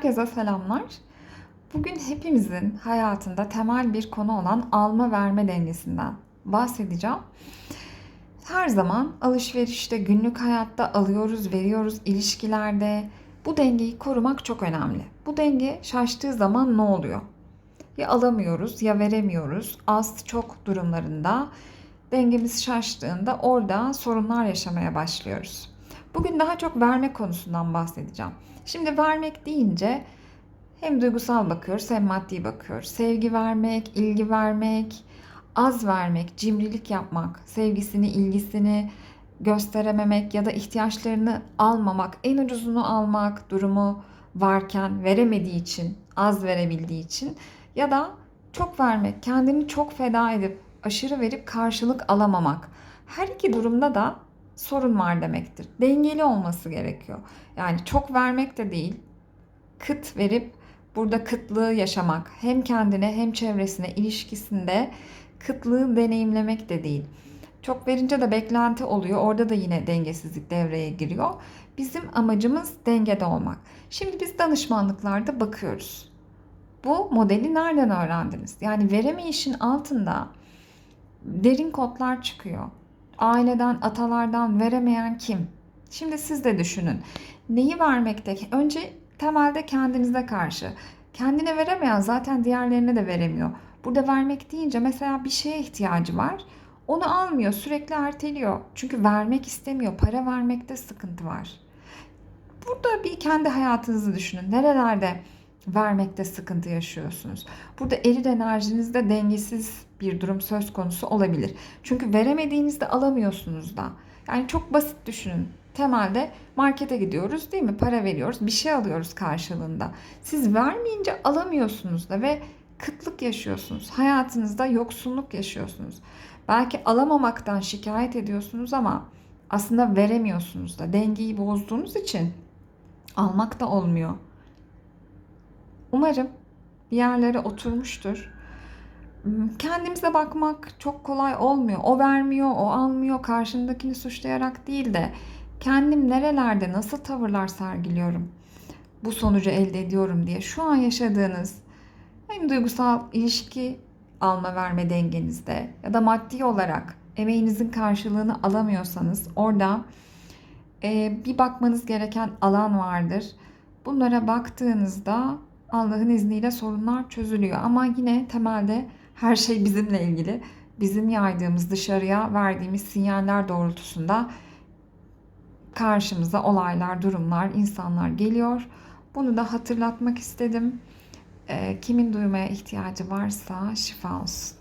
Herkese selamlar. Bugün hepimizin hayatında temel bir konu olan alma verme dengesinden bahsedeceğim. Her zaman alışverişte, günlük hayatta alıyoruz, veriyoruz, ilişkilerde bu dengeyi korumak çok önemli. Bu denge şaştığı zaman ne oluyor? Ya alamıyoruz ya veremiyoruz. Az çok durumlarında dengemiz şaştığında orada sorunlar yaşamaya başlıyoruz. Bugün daha çok verme konusundan bahsedeceğim. Şimdi vermek deyince hem duygusal bakıyoruz hem maddi bakıyoruz. Sevgi vermek, ilgi vermek, az vermek, cimrilik yapmak, sevgisini, ilgisini gösterememek ya da ihtiyaçlarını almamak, en ucuzunu almak durumu varken veremediği için, az verebildiği için ya da çok vermek, kendini çok feda edip aşırı verip karşılık alamamak. Her iki durumda da sorun var demektir. Dengeli olması gerekiyor. Yani çok vermek de değil, kıt verip burada kıtlığı yaşamak hem kendine hem çevresine ilişkisinde kıtlığı deneyimlemek de değil. Çok verince de beklenti oluyor. Orada da yine dengesizlik devreye giriyor. Bizim amacımız dengede olmak. Şimdi biz danışmanlıklarda bakıyoruz. Bu modeli nereden öğrendiniz? Yani veremeyişin altında derin kodlar çıkıyor. Aileden, atalardan veremeyen kim? Şimdi siz de düşünün. Neyi vermekte? Önce temelde kendinize karşı. Kendine veremeyen zaten diğerlerine de veremiyor. Burada vermek deyince mesela bir şeye ihtiyacı var. Onu almıyor, sürekli erteliyor. Çünkü vermek istemiyor. Para vermekte sıkıntı var. Burada bir kendi hayatınızı düşünün. Nerelerde vermekte sıkıntı yaşıyorsunuz? Burada eril enerjinizde dengesiz bir durum söz konusu olabilir. Çünkü veremediğinizde alamıyorsunuz da. Yani çok basit düşünün. Temelde markete gidiyoruz değil mi? Para veriyoruz, bir şey alıyoruz karşılığında. Siz vermeyince alamıyorsunuz da ve kıtlık yaşıyorsunuz. Hayatınızda yoksunluk yaşıyorsunuz. Belki alamamaktan şikayet ediyorsunuz ama aslında veremiyorsunuz da. Dengeyi bozduğunuz için almak da olmuyor. Umarım bir yerlere oturmuştur. Kendimize bakmak çok kolay olmuyor. O vermiyor, o almıyor. Karşımdakini suçlayarak değil de kendim nerelerde nasıl tavırlar sergiliyorum bu sonucu elde ediyorum diye şu an yaşadığınız hem duygusal ilişki alma verme dengenizde ya da maddi olarak emeğinizin karşılığını alamıyorsanız orada e, bir bakmanız gereken alan vardır. Bunlara baktığınızda Allah'ın izniyle sorunlar çözülüyor. Ama yine temelde her şey bizimle ilgili. Bizim yaydığımız dışarıya verdiğimiz sinyaller doğrultusunda karşımıza olaylar, durumlar, insanlar geliyor. Bunu da hatırlatmak istedim. Kimin duymaya ihtiyacı varsa şifa olsun.